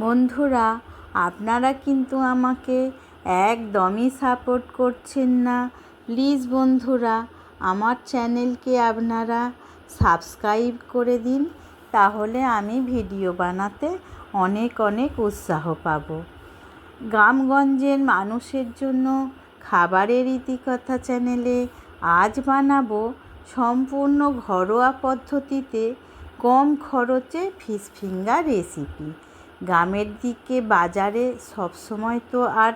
বন্ধুরা, আপনারা কিন্তু আমাকে একদমই সাপোর্ট করছেন না। প্লিজ বন্ধুরা, আমার চ্যানেলকে আপনারা সাবস্ক্রাইব করে দিন, তাহলে আমি ভিডিও বানাতে অনেক অনেক উৎসাহ পাবো। গ্রামগঞ্জের মানুষের জন্য খাবারের ইতিকথা চ্যানেলে আজ বানাবো সম্পূর্ণ ঘরোয়া পদ্ধতিতে কম খরচে ফিশ ফিঙ্গার রেসিপি গ্রামের দিকে বাজারে সবসময় তো আর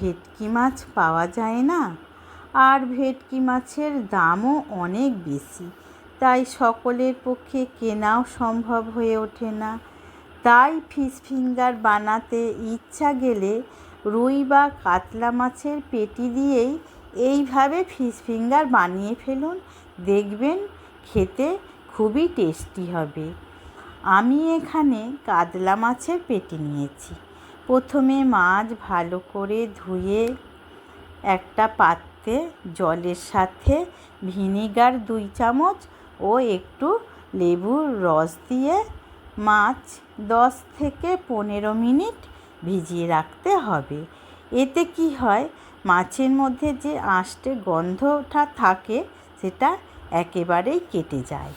ভেটকি মাছ পাওয়া যায় না। আর ভেটকি মাছের দামও অনেক বেশি। তাই সকলের পক্ষে কেনাও সম্ভব হয়ে ওঠে না। তাই ফিশ ফিঙ্গার বানাতে ইচ্ছা গেলে রুই বা কাতলা মাছের পেটি দিয়েই এইভাবে ফিশ ফিঙ্গার বানিয়ে ফেলুন। দেখবেন খেতে খুবই টেস্টি হবে। আমি এখানে কাতলা মাছের পেটি নিয়েছি। প্রথমে মাছ ভালো করে ধুয়ে একটা পাত্রে জলের সাথে ভিনিগার দুই চামচ ও একটু লেবুর রস দিয়ে মাছ দশ থেকে পনেরো মিনিট ভিজিয়ে রাখতে হবে। এতে কি হয়, মাছের মধ্যে যে আঁশটে গন্ধটা থাকে, সেটা একেবারেই কেটে যায়।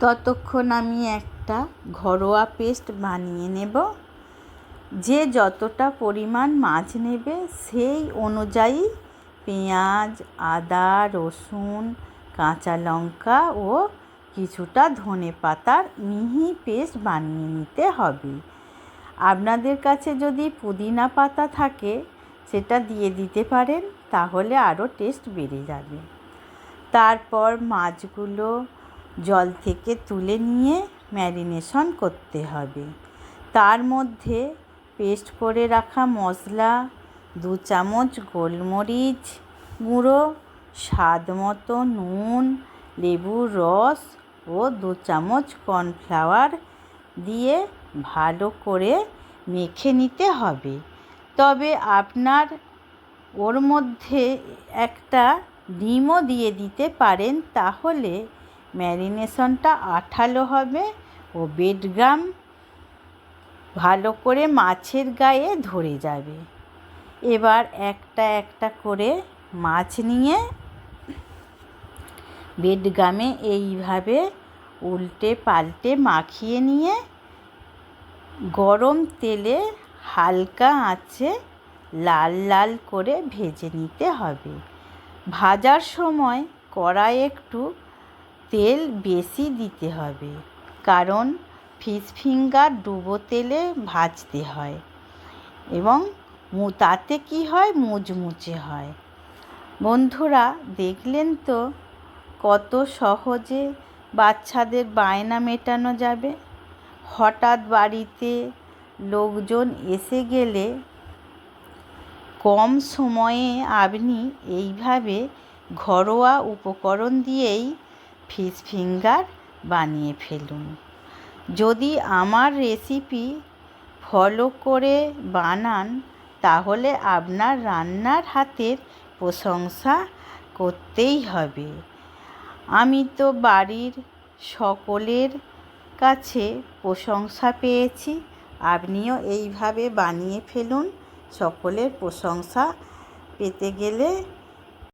ততক্ষণ আমি একটা ঘরোয়া পেস্ট বানিয়ে নেব। যে যতটা পরিমাণ মাছ নেবে সেই অনুযায়ী পেঁয়াজ, আদা, রসুন, কাঁচা লঙ্কা ও কিছুটা ধনে পাতার মিহি পেস্ট বানিয়ে নিতে হবে। আপনাদের কাছে যদি পুদিনা পাতা থাকে সেটা দিয়ে দিতে পারেন, তাহলে আরও টেস্ট বেড়ে যাবে। তারপর মাছগুলো জল থেকে তুলে নিয়ে ম্যারিনেশন করতে হবে। তার মধ্যে পেস্ট করে রাখা মশলা, দু চামচ গোলমরিচ গুঁড়ো, স্বাদ মতো নুন, লেবুর রস ও দু চামচ কর্নফ্লাওয়ার দিয়ে ভালো করে মেখে নিতে হবে। তবে আপনার ওর মধ্যে একটা ডিমও দিয়ে দিতে পারেন, তাহলে ম্যারিনেশনটা আঠালো হবে ও বেডগ্রাম ভালো করে মাছের গায়ে ধরে যাবে। এবার একটা একটা করে মাছ নিয়ে বেডগামে এইভাবে উল্টে পাল্টে মাখিয়ে নিয়ে গরম তেলে হালকা আঁচে লাল লাল করে ভেজে নিতে হবে। ভাজার সময় কড়াই একটু তেল বেশি দিতে হবে, কারণ ফিশ ফিঙ্গার ডুবো তেলে ভাজতে হয় এবং তাতে কি হয়? মুচমুচে হয়। বন্ধুরা, দেখলেন তো কত সহজে বাচ্চাদের বায়না মেটানো যাবে? হঠাৎ বাড়িতে লোকজন এসে গেলে কম সময়ে আপনি এইভাবে ঘরোয়া উপকরণ দিয়েই ফিশ ফিঙ্গার বানিয়ে ফেলুন। যদি আমার রেসিপি ফলো করে বানান, তাহলে আপনার রান্নার হাতের প্রশংসা করতেই হবে। আমি তো বাড়ির সকলের কাছে প্রশংসা পেয়েছি। আপনিও এইভাবে বানিয়ে ফেলুন। সকলের প্রশংসা পেতে গেলে